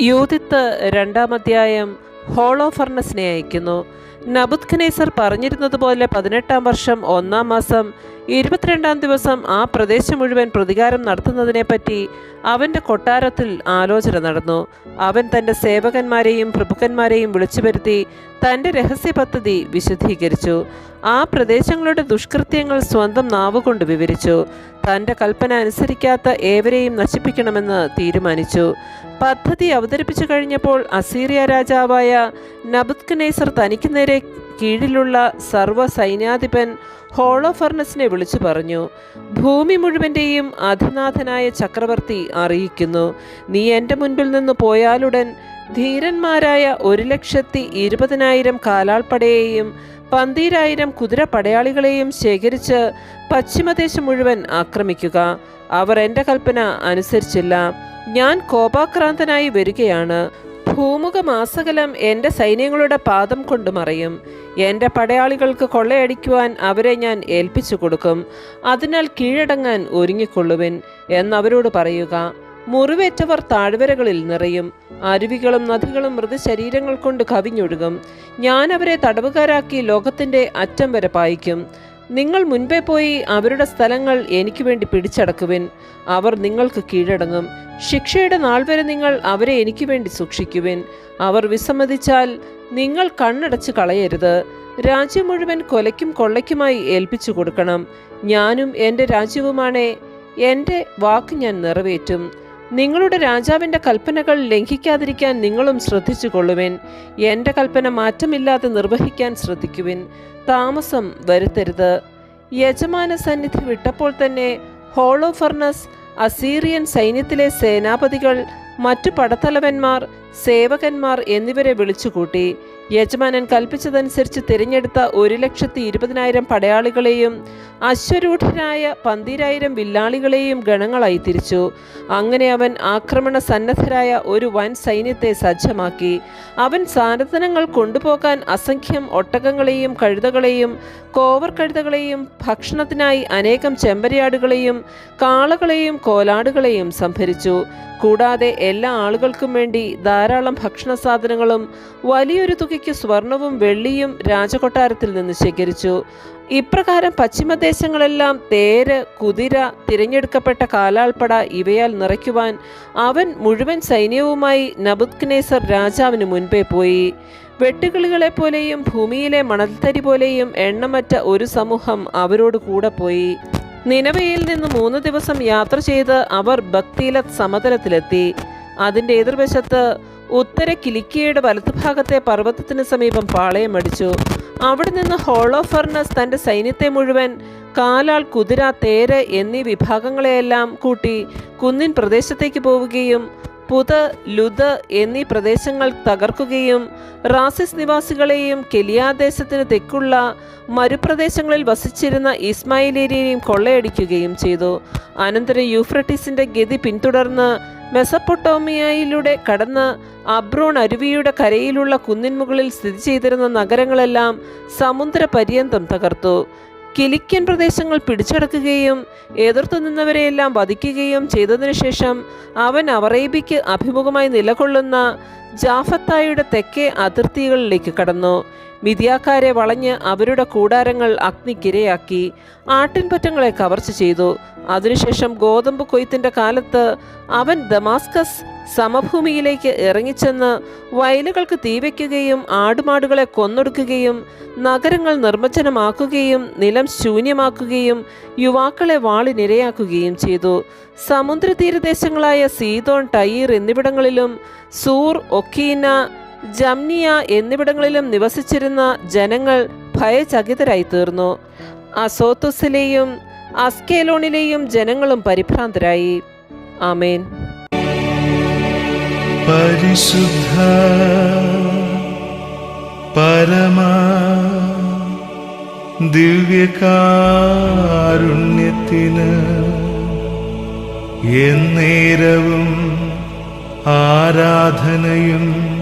Judith രണ്ടാം അധ്യായം hollow ഫർണസിനെ അയക്കുന്നു. നബുദ്ഖനേസർ പറഞ്ഞിരുന്നതുപോലെ പതിനെട്ടാം വർഷം ഒന്നാം മാസം ഇരുപത്തിരണ്ടാം ദിവസം ആ പ്രദേശം മുഴുവൻ പ്രതികാരം നടത്തുന്നതിനെപ്പറ്റി അവന്റെ കൊട്ടാരത്തിൽ ആലോചന നടന്നു. അവൻ തന്റെ സേവകന്മാരെയും പ്രഭുക്കന്മാരെയും വിളിച്ചു വരുത്തി തന്റെ രഹസ്യ പദ്ധതി വിശദീകരിച്ചു. ആ പ്രദേശങ്ങളുടെ ദുഷ്കൃത്യങ്ങൾ സ്വന്തം നാവുകൊണ്ട് വിവരിച്ചു. തന്റെ കൽപ്പന അനുസരിക്കാത്ത ഏവരെയും നശിപ്പിക്കണമെന്ന് തീരുമാനിച്ചു. പദ്ധതി അവതരിപ്പിച്ചു കഴിഞ്ഞപ്പോൾ അസീറിയ രാജാവായ നബുദ്ഖനേസർ തനിക്ക് നേരെ കീഴിലുള്ള സർവ സൈന്യാധിപൻ ഹോളോഫർണസിനെ വിളിച്ചു പറഞ്ഞു. ഭൂമി മുഴുവന്റെയും അധിനാഥനായ ചക്രവർത്തി അറിയിക്കുന്നു. നീ എന്റെ മുൻപിൽ നിന്ന് പോയാലുടൻ ധീരന്മാരായ ഒരു ലക്ഷത്തി ഇരുപതിനായിരം കാലാൾപ്പടയെയും പന്തീരായിരം കുതിര പടയാളികളെയും ശേഖരിച്ച് പശ്ചിമദേശം മുഴുവൻ ആക്രമിക്കുക. അവർ എന്റെ കൽപ്പന അനുസരിച്ചില്ല. ഞാൻ കോപാക്രാന്തനായി വരികയാണ്. ഭൂമുഖമാസകലം എന്റെ സൈന്യങ്ങളുടെ പാദം കൊണ്ട് മറയും. എന്റെ പടയാളികൾക്ക് കൊള്ളയടിക്കുവാൻ അവരെ ഞാൻ ഏൽപ്പിച്ചു കൊടുക്കും. അതിനാൽ കീഴടങ്ങാൻ ഒരുങ്ങിക്കൊള്ളുവിൻ എന്നവരോട് പറയുക. മുറിവേറ്റവർ താഴ്വരകളിൽ നിറയും. അരുവികളും നദികളും മൃതശരീരങ്ങൾ കൊണ്ട് കവിഞ്ഞൊഴുകും. ഞാൻ അവരെ തടവുകാരാക്കി ലോകത്തിന്റെ അറ്റം വരെ പായിക്കും. നിങ്ങൾ മുൻപേ പോയി അവരുടെ സ്ഥലങ്ങൾ എനിക്ക് വേണ്ടി പിടിച്ചടക്കുവിൻ. അവർ നിങ്ങൾക്ക് കീഴടങ്ങും. ശിക്ഷയുടെ നാൾ വരെ നിങ്ങൾ അവരെ എനിക്ക് വേണ്ടി സൂക്ഷിക്കുവിൻ. അവർ വിസമ്മതിച്ചാൽ നിങ്ങൾ കണ്ണടച്ച് കളയരുത്. രാജ്യം മുഴുവൻ കൊലയ്ക്കും കൊള്ളയ്ക്കുമായി ഏൽപ്പിച്ചു കൊടുക്കണം. ഞാനും എന്റെ രാജ്യവുമാണേ എന്റെ വാക്ക് ഞാൻ നിറവേറ്റും. നിങ്ങളുടെ രാജാവിന്റെ കൽപ്പനകൾ ലംഘിക്കാതിരിക്കാൻ നിങ്ങളും ശ്രദ്ധിച്ചു കൊള്ളുവിൻ എന്റെ കൽപ്പന മാറ്റമില്ലാതെ നിർവഹിക്കാൻ ശ്രദ്ധിക്കുവിൻ. താമസം വരുത്തരുത്. യജമാന സന്നിധി വിട്ടപ്പോൾ തന്നെ ഹോളോ ഫർണസ് അസീറിയൻ സൈന്യത്തിലെ സേനാപതികൾ മറ്റു പടത്തലവന്മാർ സേവകന്മാർ എന്നിവരെ വിളിച്ചുകൂട്ടി. യജമാനൻ കൽപ്പിച്ചതനുസരിച്ച് തിരഞ്ഞെടുത്ത ഒരു ലക്ഷത്തി ഇരുപതിനായിരം പടയാളികളെയും അശ്വരൂഢരായ പന്തിരായിരം വില്ലാളികളെയും ഗണങ്ങളായി തിരിച്ചു. അങ്ങനെ അവൻ ആക്രമണ സന്നദ്ധരായ ഒരു വൻ സൈന്യത്തെ സജ്ജമാക്കി. അവൻ സാധനങ്ങൾ കൊണ്ടുപോകാൻ അസംഖ്യം ഒട്ടകങ്ങളെയും കഴുതകളെയും കോവർ കഴുതകളെയും ഭക്ഷണത്തിനായി അനേകം ചെമ്പരിയാടുകളെയും കാളകളെയും കോലാടുകളെയും സംഭരിച്ചു. കൂടാതെ എല്ലാ ആളുകൾക്കും വേണ്ടി ധാരാളം ഭക്ഷണ സാധനങ്ങളും വലിയൊരു തുകയ്ക്ക് സ്വർണവും വെള്ളിയും രാജകൊട്ടാരത്തിൽ നിന്ന് ശേഖരിച്ചു. ഇപ്രകാരം പശ്ചിമദേശങ്ങളെല്ലാം തേര് കുതിര തിരഞ്ഞെടുക്കപ്പെട്ട കാലാൾപ്പട ഇവയാൽ നിറയ്ക്കുവാൻ അവൻ മുഴുവൻ സൈന്യവുമായി നബുദ്നേസർ രാജാവിന് മുൻപേ പോയി. വെട്ടുകിളികളെപ്പോലെയും ഭൂമിയിലെ മണൽത്തരി പോലെയും എണ്ണമറ്റ ഒരു സമൂഹം അവരോട് കൂടെ പോയി. നിലവയിൽ നിന്ന് മൂന്ന് ദിവസം യാത്ര ചെയ്ത് അവർ ഭക്തിയിലത് സമതലത്തിലെത്തി. അതിന്റെ എതിർവശത്ത് ഉത്തര കിലിക്കിയയുടെ വലതുഭാഗത്തെ പർവതത്തിന് സമീപം പാളയമടിച്ചു അവിടെ നിന്ന് ഹോളോഫർണസ് തന്റെ സൈന്യത്തെ മുഴുവൻ കാലാൾ കുതിര തേര് എന്നീ വിഭാഗങ്ങളെയെല്ലാം കൂട്ടി കുന്നിൻ പ്രദേശത്തേക്ക് പോവുകയും പുത് ലുത് എന്നീ പ്രദേശങ്ങൾ തകർക്കുകയും റാസിസ് നിവാസികളെയും കെലിയാദേശത്തിന് തെക്കുള്ള മരുപ്രദേശങ്ങളിൽ വസിച്ചിരുന്ന ഇസ്മായിലേരിയെയും കൊള്ളയടിക്കുകയും ചെയ്തു. അനന്തരം യൂഫ്രട്ടീസിന്റെ ഗതി പിന്തുടർന്ന് മെസപ്പൊട്ടോമിയയിലൂടെ കടന്ന് അബ്രോൺ അരുവിയുടെ കരയിലുള്ള കുന്നിൻമുകളിൽ സ്ഥിതി ചെയ്തിരുന്ന നഗരങ്ങളെല്ലാം സമുദ്ര പര്യന്തം തകർത്തു. കിലിക്കൻ പ്രദേശങ്ങൾ പിടിച്ചടക്കുകയും എതിർത്തു നിന്നവരെയെല്ലാം വധിക്കുകയും ചെയ്തതിനു ശേഷം അവൻ അവറേബിക്ക് അഭിമുഖമായി നിലകൊള്ളുന്ന ജാഫത്തായുടെ തെക്കേ അതിർത്തികളിലേക്ക് കടന്നു. മിതിയാക്കാരെ വളഞ്ഞ് അവരുടെ കൂടാരങ്ങൾ അഗ്നിക്കിരയാക്കി ആട്ടിൻപറ്റങ്ങളെ കവർച്ച ചെയ്തു. അതിനുശേഷം ഗോതമ്പ് കൊയ്ത്തിന്റെ കാലത്ത് അവൻ ദമാസ്കസ് സമഭൂമിയിലേക്ക് ഇറങ്ങിച്ചെന്ന് വയലുകൾക്ക് തീവയ്ക്കുകയും ആടുമാടുകളെ കൊന്നൊടുക്കുകയും നഗരങ്ങൾ നിർമ്മജനമാക്കുകയും നിലം ശൂന്യമാക്കുകയും യുവാക്കളെ വാളിനിരയാക്കുകയും ചെയ്തു. സമുദ്രതീരദേശങ്ങളായ സീതോൺ ടൈർ എന്നിവിടങ്ങളിലും സൂർ ഒക്കീന ജംനിയ എന്നിവിടങ്ങളിലും നിവസിച്ചിരുന്ന ജനങ്ങൾ ഭയചകിതരായി തീർന്നു അസോത്തുസിലെയും അസ്കേലോണിലെയും ജനങ്ങളും പരിഭ്രാന്തരായി. ആമേൻ. പരിശുദ്ധ പരമ ദിവ്യകാരുണ്യത്തിന് എന്നേരവും ആരാധനയും